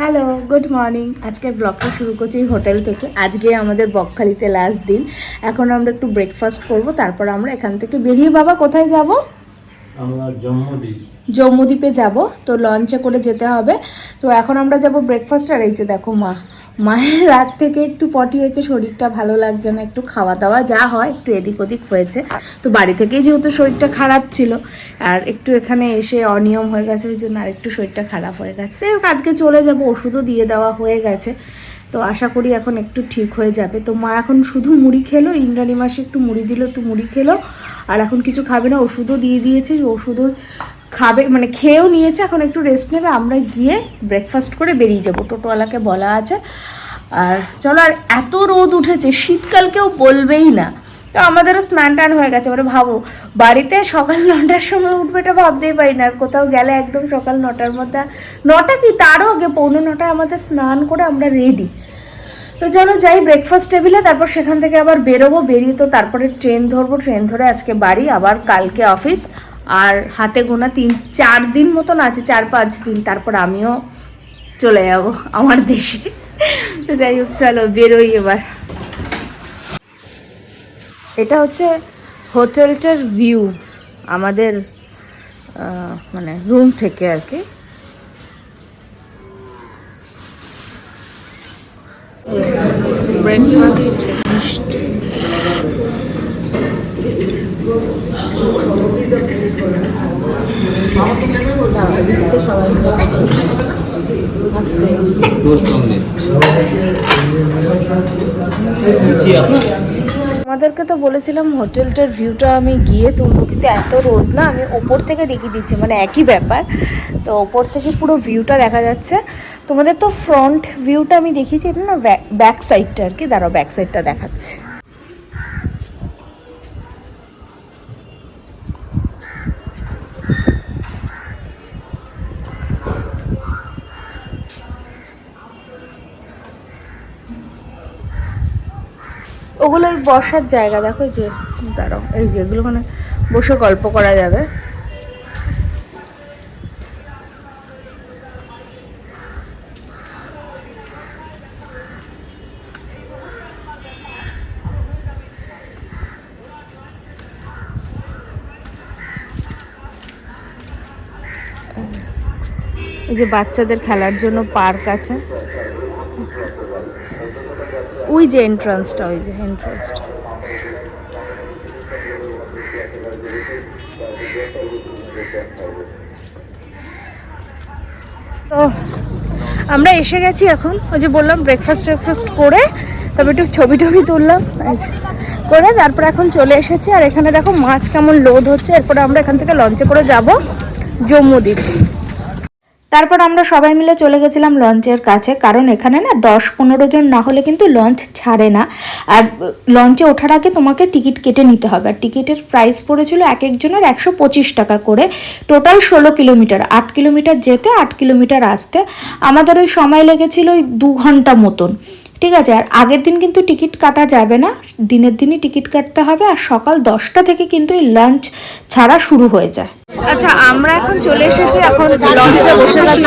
Hello good morning আজকের ব্লগটা শুরু করছি হোটেল থেকে। আজকে আমাদের বকখালিতে লাস্ট দিন। এখন আমরা একটু ব্রেকফাস্ট করব তারপর আমরা এখান থেকে বেরিয়ে বাবা কোথায় যাব? আমরা জম্মুদ্বীপে যাব। তো লঞ্চে করে যেতে হবে। তো এখন আমরা যাব ব্রেকফাস্ট আর এই যে দেখো মা মায়ের রাত থেকে একটু পটি হয়েছে, শরীরটা ভালো লাগছে না, একটু খাওয়া দাওয়া যা হয়, একটু এদিক ওদিক হয়েছে। তো বাড়ি থেকেই যেহেতু শরীরটা খারাপ ছিল, আর একটু এখানে এসে অনিয়ম হয়ে গেছে ওই জন্য আর একটু শরীরটা খারাপ হয়ে গেছে। আজকে চলে যাব, ওষুধও দিয়ে দেওয়া হয়ে গেছে। তো আশা করি এখন একটু ঠিক হয়ে যাবে। তো মা এখন শুধু মুড়ি খেলো, ইন্দ্রাণী মাসে একটু মুড়ি দিল, একটু মুড়ি খেলো, আর এখন কিছু খাবে না, ওষুধও দিয়ে দিয়েছে, ওষুধও খাবে মানে খেয়েও নিয়েছে, এখন একটু রেস্ট নেবে আমরা গিয়ে ব্রেকফাস্ট করে বেরিয়ে যাব। টোটোওয়ালাকে বলা আছে। আর চলো, আর এত রোদ উঠেছে শীতকাল কেউ বলবেই না। তো আমাদেরও স্নান টান হয়ে গেছে মানে ভাবো, বাড়িতে সকাল নটার সময় উঠবে এটা ভাবতেই পারি না, আর কোথাও গেলে একদম সকাল নটার মধ্যে, নটা কি তারও আগে, পৌনে নটায় আমাদের স্নান করে আমরা রেডি তো চলো যাই ব্রেকফাস্ট টেবিলে তারপর সেখান থেকে আবার বেরোবো, বেরিয়ে তো তারপরে ট্রেন ধরবো ট্রেন ধরে আজকে বাড়ি, আবার কালকে অফিস আর হাতে গোনা তিন, চার দিন মতন আছে, চার পাঁচ দিন, তারপর আমিও চলে যাব আমার দেশে। তো যাই হোক চলো বেরোই এবার। এটা হচ্ছে হোটেলটার ভিউ আমাদের মানে রুম থেকে আর কি। ব্রেকফাস্ট মিষ্টি। সবাই। আমাদেরকে তো বলেছিলাম হোটেলটার ভিউটা আমি গিয়ে তুলবো, কিন্তু এত রোদ না, আমি ওপর থেকে দেখিয়ে দিচ্ছি মানে একই ব্যাপার। তো ওপর থেকে পুরো ভিউটা দেখা যাচ্ছে। তোমাদের তো ফ্রন্ট ভিউটা আমি দেখিয়েছি, এটা না ব্যাক সাইডটা আর কি, দাঁড়াও ব্যাক সাইডটা দেখাচ্ছে। ওগুলো ওই বসার জায়গা, দেখো যে, দাঁড়াও, এই যে এগুলো মানে বসে গল্প করা যাবে। এই যে বাচ্চাদের খেলার জন্য পার্ক আছে। ওই যে এন্ট্রান্সটা ওই যে এন্ট্রান্সটা তো আমরা এসে গেছি এখন, ওই যে বললাম ব্রেকফাস্ট ব্রেকফাস্ট করে তবে একটু ছবি টবি তুললাম করে তারপর এখন চলে এসেছি। আর এখানে দেখো মাছ কেমন লোড হচ্ছে, এরপরে আমরা এখান থেকে লঞ্চে করে যাব জম্মুদ্বীপ তারপর আমরা সবাই মিলে চলে গেছিলাম লঞ্চের কাছে, কারণ এখানে না দশ পনেরো জন না হলে কিন্তু লঞ্চ ছাড়ে না। আর লঞ্চে ওঠার আগে তোমাকে টিকিট কেটে নিতে হবে। আর টিকিটের প্রাইস পড়েছিল এক একজনের একশো পঁচিশ টাকা করে। টোটাল ষোলো কিলোমিটার, আট কিলোমিটার যেতে, আট কিলোমিটার আসতে। আমাদের ওই সময় লেগেছিল ওই দু ঘণ্টা মতন। ঠিক আছে, আর আগের দিন কিন্তু টিকিট কাটা যাবে না। দিনের দিনই টিকিট কাটতে হবে, আর সকাল দশটা থেকে কিন্তু এই লাঞ্চ ছাড়া শুরু হয়ে যায়। আচ্ছা আমরা এখন চলে এসেছি, এখন লঞ্চে বসে গেছি।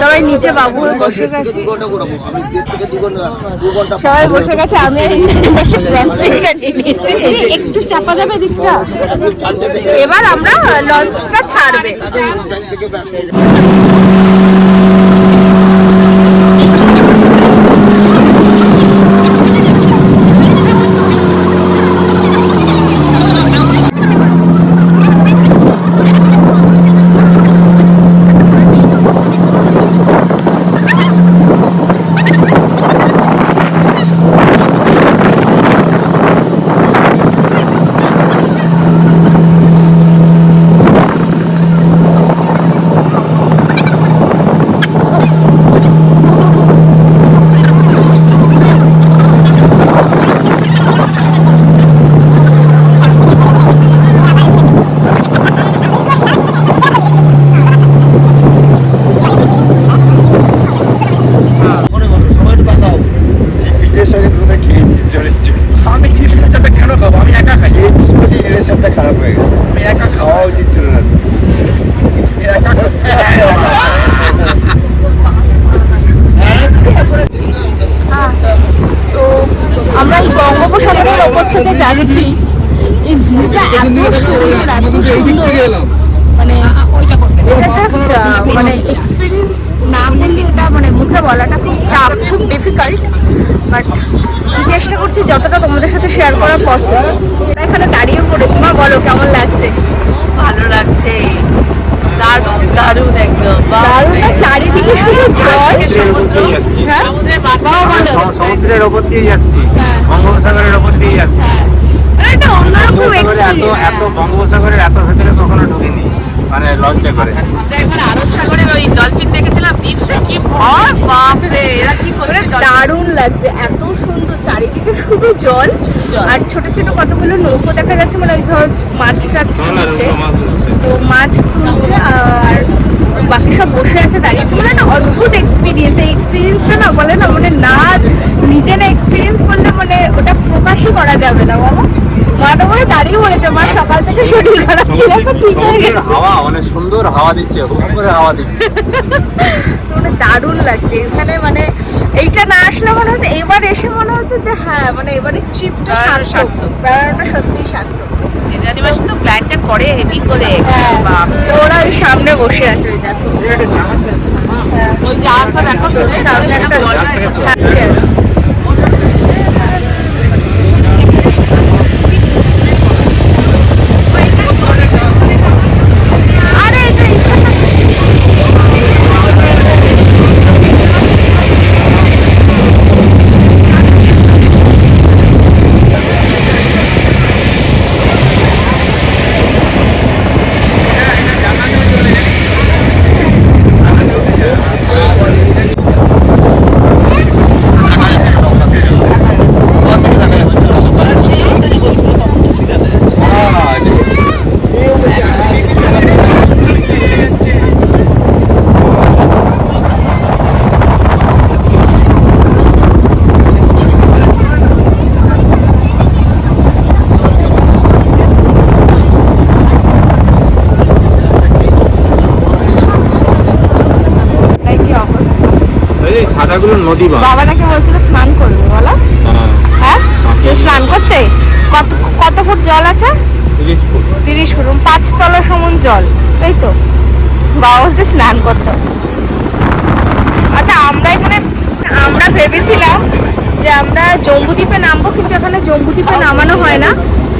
সবাই নিচে বাবু বসে গেছে। সবাই বসে গেছে, আমি। একটু চাপা যাবে দিকটা? এবার আমরা লঞ্চটা ছাড়বে। ডিফিকাল্ট বাট চেষ্টা করছি যতটা তোমাদের সাথে শেয়ার করার পসিবল এখানে দাঁড়িয়ে পড়েছি। মা বলো কেমন লাগছে? ভালো লাগছে। দারুণ দারুণ একদম। দারুণ চারিদিকে শুধু জল। সমুদ্র। হ্যাঁ? সমুদ্রের ওপর দিয়ে যাচ্ছি। হ্যাঁ। বঙ্গোপসাগরের ওপর দিয়ে যাচ্ছি। মানে এটা অন্যরকম এত এক্সপিরিয়েন্স এত বঙ্গোপসাগরের এত ভেতরে কখনো ঢুকিনি মানে লঞ্চে করে। একবার আরব সাগরের ওই ডলফিন দেখেছিলাম দারুণ লাগছে এত সুন্দর চারিদিকে শুধু জল। আর ছোট ছোট কতগুলো নৌকো দেখা যাচ্ছে মানে ওই ধর মাছ টাছ তুলছে তো মাছ তুলছে আর বাকি সব বসে আছে দাঁড়িয়ে আছে। মানে না অদ্ভুত এক্সপিরিয়েন্স এই এক্সপিরিয়েন্সটা না বলে না মানে না নিজে না এক্সপিরিয়েন্স করলে মানে ওটা প্রকাশই করা যাবে না বাবা মা তো মনে দাঁড়িয়ে পড়েছে মা সকাল থেকে শরীর খারাপ ছিল এখন ঠিক হয়ে গেছে। হাওয়া মানে সুন্দর হাওয়া দিচ্ছে হুম করে হাওয়া দিচ্ছে। মানে দারুণ লাগছে এখানে মানে এইটা না আসলে মনে হচ্ছে এবার এসে মনে হচ্ছে যে হ্যাঁ মানে এবারে ট্রিপটা সার্থক। বেড়ানোটা সত্যিই সার্থক। মাসে তো প্ল্যানটা করে হেভি করে হ্যাঁ বাপ তো ওরা ওই সামনে বসে আছে ওই দেখো। হ্যাঁ। ওই জাহাজটা দেখো তো সামনে একটা জল এই সাদাগুলো নদী বা বাবা নাকি বলছিল স্নান করবে বলো। হ্যাঁ স্নান করতে? কত কত ফুট জল আছে? তিরিশ ফুট। তিরিশ ফুট পাঁচ সমান জল তাই তো? বাবা বলতে স্নান করতে। আচ্ছা আমরা এখানে আমরা ভেবেছিলাম যে আমরা জম্বুদ্বীপে নামবো কিন্তু এখানে জম্বুদ্বীপে নামানো হয় না।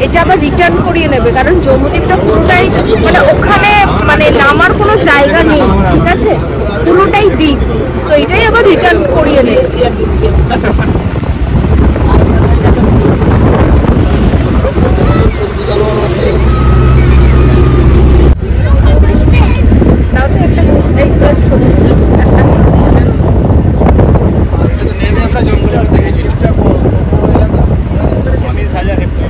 এটা আবার রিটার্ন করিয়ে নেবে কারণ জম্বুদ্বীপটা পুরোটাই মানে ওখানে মানে নামার কোনো জায়গা নেই ঠিক আছে? পুরোটাই দিক তো এটাই আবার রিটার্ন করিয়ে নেবে তাও তো একটা এই তো ছবি একটা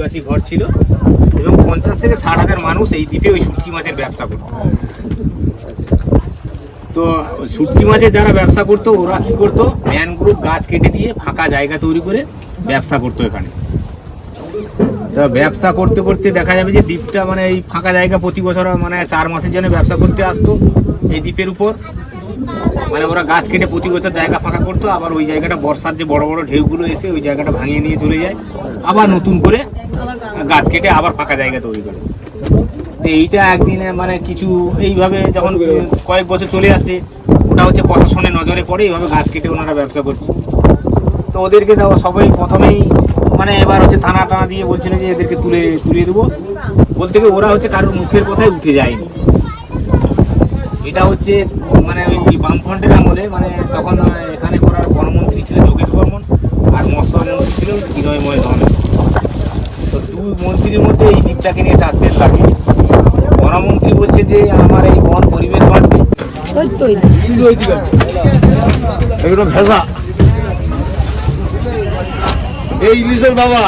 আদিবাসী ঘর ছিল এবং পঞ্চাশ থেকে ষাট হাজার মানুষ এই দ্বীপে ওই শুটকি মাছের ব্যবসা করতো। তো শুটকি মাছের যারা ব্যবসা করতো, ওরা কি করতো? ম্যানগ্রোভ গাছ কেটে দিয়ে ফাঁকা জায়গা তৈরি করে ব্যবসা করতো এখানে। তো ব্যবসা করতে করতে দেখা যাবে যে দ্বীপটা মানে এই ফাঁকা জায়গা প্রতি বছর মানে চার মাসের জন্য ব্যবসা করতে আসতো এই দ্বীপের উপর। মানে ওরা গাছ কেটে প্রতি বছর জায়গা ফাঁকা করতো, আবার ওই জায়গাটা বর্ষার যে বড় বড় ঢেউগুলো এসে ওই জায়গাটা ভাঙিয়ে নিয়ে চলে যায়। আবার নতুন করে গাছ কেটে আবার ফাঁকা জায়গা তৈরি করে। তো এইটা একদিনে মানে কিছু এইভাবে যখন কয়েক বছর চলে আসছে, ওটা হচ্ছে প্রশাসনের নজরে পড়ে এইভাবে গাছ কেটে ওনারা ব্যবসা করছে। তো ওদেরকে সবাই প্রথমেই মানে এবার হচ্ছে থানা টানা দিয়ে বলছিল যে এদেরকে তুলে তুলে দেবো। বলতে গিয়ে ওরা হচ্ছে কারোর মুখের কথায় উঠে যায়নি। এটা হচ্ছে মানে ওই বামফ্রন্টের আমলে মানে তখন এখানে করার বনমন্ত্রী ছিল যোগেশ বর্মন আর মৎস্যমন্ত্রী ছিল বিনয়ময় ধন। তো দুই মন্ত্রীর মধ্যে এই দ্বীপটাকে নিয়ে টাসের লাগে বনমন্ত্রী বলছে যে আমার এই বন পরিবেশ বাঁচবে এগুলো ভেজা। এই ইলিশের বাবা।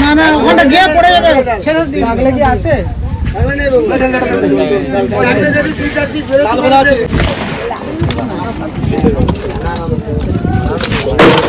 না না ওখানটা গিয়ে পড়ে যাবে ছেড়ে দিন আগলে কি আছে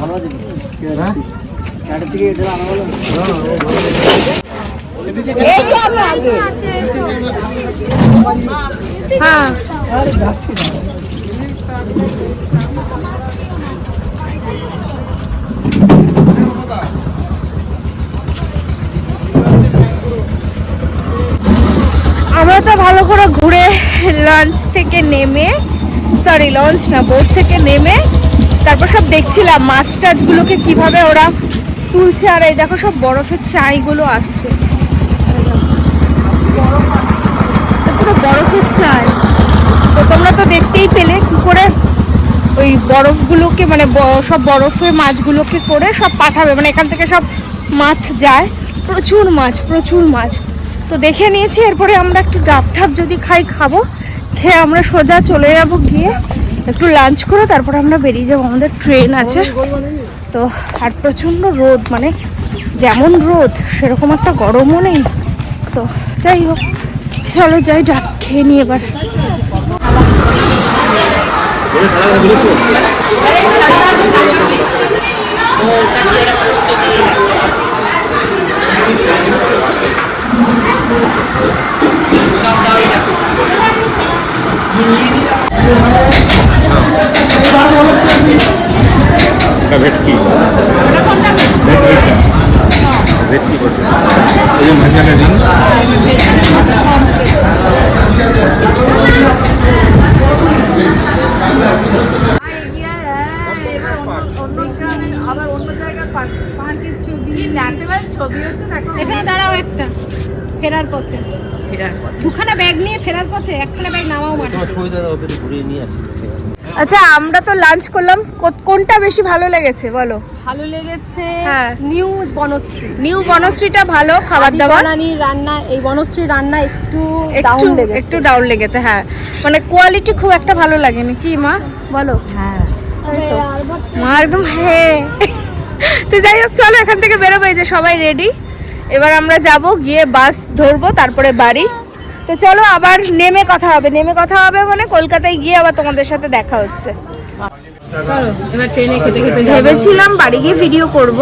ভালো লাগে মেলাটা কত হবে জানো হ্যাঁ। আমরা তো ভালো করে ঘুরে লঞ্চ থেকে নেমে সরি লঞ্চ না বোট থেকে নেমে তারপর সব দেখছিলাম মাছ টাছগুলোকে কীভাবে ওরা তুলছে আর এই দেখো সব বরফের চাইগুলো আসছে। পুরো বরফের চাই তো তোমরা তো দেখতেই পেলে কি করে ওই বরফগুলোকে মানে সব বরফের মাছগুলোকে করে সব পাঠাবে। মানে এখান থেকে সব মাছ যায়। প্রচুর মাছ প্রচুর মাছ। তো দেখে নিয়েছি, এরপরে আমরা একটু ডাব ঠাপ যদি খাই, খাব। খেয়ে আমরা সোজা চলে যাব গিয়ে একটু লাঞ্চ করে, তারপর আমরা বেরিয়ে যাব। আমাদের ট্রেন আছে। তো আর প্রচণ্ড রোদ মানে যেমন রোদ, সেরকম একটা গরমও নেই। তো যাই হোক, চলো যাই, ডাব খেয়ে নিই এবার। ভেটকি আবার অন্য পার্কের ছবি। ন্যাচারাল ছবি হচ্ছে এখানে? দাঁড়াও একটা। ফেরার পথে। ফেরার পথে। দুখানা ব্যাগ নিয়ে ফেরার পথে একখানা ব্যাগ নামাও মাঠে। আচ্ছা আমরা তো লাঞ্চ করলাম। কো- কোনটা বেশি ভালো লেগেছে বলো? ভালো লেগেছে হ্যাঁ। নিউ বনশ্রী। নিউ বনশ্রীটা ভালো খাবার দাবার? রান্না এই বনশ্রী রান্না একটু একটু ডাউন লেগেছে। একটু ডাউন লেগেছে হ্যাঁ। মানে কোয়ালিটি খুব একটা ভালো লাগেনি। কি মা? বলো। হ্যাঁ। মা একদম হ্যাঁ তো যাই হোক চলো এখান থেকে বেরোবো এই যে সবাই রেডি এবার আমরা যাব গিয়ে বাস ধরবো তারপরে বাড়ি। তো চলো আবার নেমে কথা হবে। নেমে কথা হবে মানে কলকাতায় গিয়ে আবার তোমাদের সাথে দেখা হচ্ছে। ভেবেছিলাম বাড়ি গিয়ে ভিডিও করব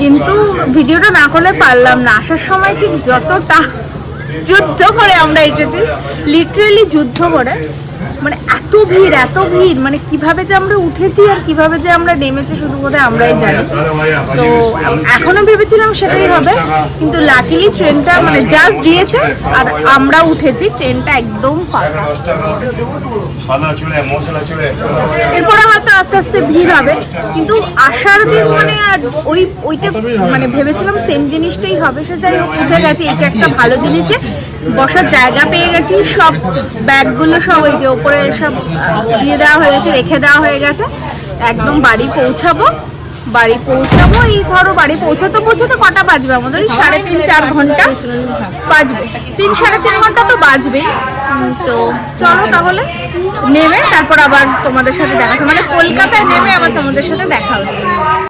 কিন্তু ভিডিওটা না করলে পারলাম না। আসার সময় ঠিক যতটা যুদ্ধ করে আমরা এসেছি লিটারেলি যুদ্ধ করে। মানে এত ভিড় এত ভিড় মানে কীভাবে যে আমরা উঠেছি আর কীভাবে যে আমরা নেমেছি শুধু বোধহয় আমরাই জানি। তো এখনও ভেবেছিলাম সেটাই হবে কিন্তু লাকিলি ট্রেনটা মানে জাস্ট দিয়েছে আর আমরা উঠেছি ট্রেনটা একদম ফাঁকা। এরপরে হয়তো আস্তে আস্তে ভিড় হবে কিন্তু আসার দিন মানে আর ওই ওইটা মানে ভেবেছিলাম সেম জিনিসটাই হবে সে যাই হোক উঠে গেছে এটা একটা ভালো জিনিস যে বসার জায়গা পেয়ে গেছি সব ব্যাগগুলো সব ওই যে ওপরে সব দিয়ে দেওয়া হয়ে গেছে রেখে দেওয়া হয়ে গেছে। একদম বাড়ি পৌঁছাবো বাড়ি পৌঁছাবো এই ধরো বাড়ি পৌঁছাতে পৌঁছাতে কটা বাজবে? আমাদের ওই সাড়ে তিন চার ঘণ্টা বাজবে। তিন সাড়ে তিন ঘণ্টা তো বাজবেই। উম, তো চলো তাহলে নেমে তারপর আবার তোমাদের সাথে দেখা হচ্ছে। মানে কলকাতায় নেমে আবার তোমাদের সাথে দেখা হচ্ছে।